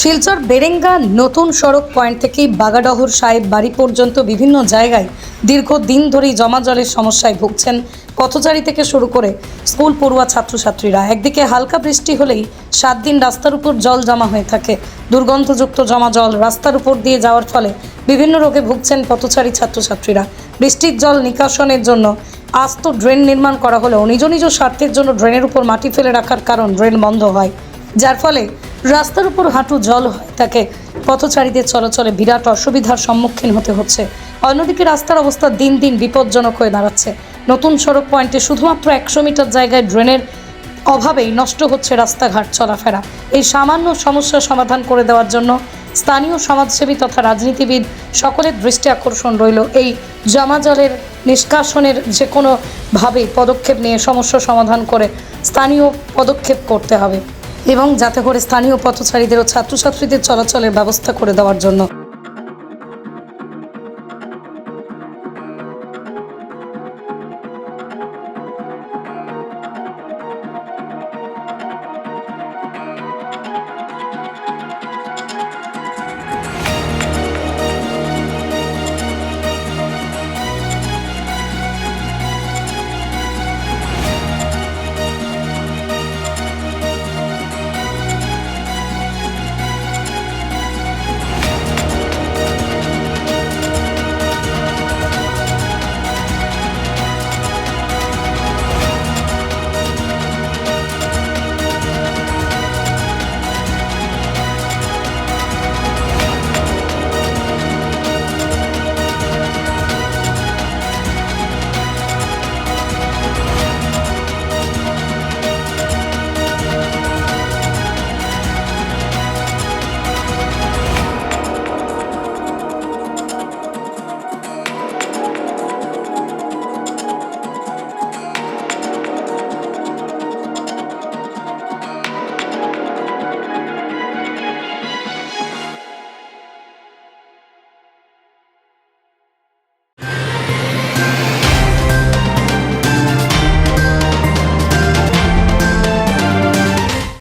শিলচর বেরেঙ্গা নতুন সড়ক পয়েন্ট থেকেই বাগাডহর সাহেব বাড়ি পর্যন্ত বিভিন্ন জায়গায় দীর্ঘ দিন ধরেই জমা জলের সমস্যায় ভুগছেন পথচারী থেকে শুরু করে স্কুল পড়ুয়া ছাত্রছাত্রীরা। একদিকে হালকা বৃষ্টি হলেই সাত দিন রাস্তার উপর জল জমা হয়ে থাকে। দুর্গন্ধযুক্ত জমা জল রাস্তার উপর দিয়ে যাওয়ার ফলে বিভিন্ন রোগে ভুগছেন পথচারী ছাত্রছাত্রীরা। বৃষ্টির জল নিকাশনের জন্য আস্ত ড্রেন নির্মাণ করা হলেও নিজ নিজ স্বার্থের জন্য ড্রেনের উপর মাটি ফেলে রাখার কারণ ড্রেন বন্ধ হয়। যার ফলে রাস্তার উপর হাঁটু জল হয়, তাকে পথচারীদের চলাচলে বিরাট অসুবিধার সম্মুখীন হতে হচ্ছে। অন্যদিকে রাস্তার অবস্থা দিন দিন বিপজ্জনক হয়ে দাঁড়াচ্ছে। নতুন সড়ক পয়েন্টে শুধুমাত্র একশো মিটার জায়গায় ড্রেনের অভাবেই নষ্ট হচ্ছে রাস্তাঘাট চলাফেরা। এই সামান্য সমস্যার সমাধান করে দেওয়ার জন্য স্থানীয় সমাজসেবী তথা রাজনীতিবিদ সকলের দৃষ্টি আকর্ষণ রইল। এই জমা জলের নিষ্কাশনের যে কোনোভাবে পদক্ষেপ নিয়ে সমস্যা সমাধান করে স্থানীয় পদক্ষেপ করতে হবে। এবং যাতে করে স্থানীয় পথচারীদের ও ছাত্রছাত্রীদের চলাচলের ব্যবস্থা করে দেওয়ার জন্য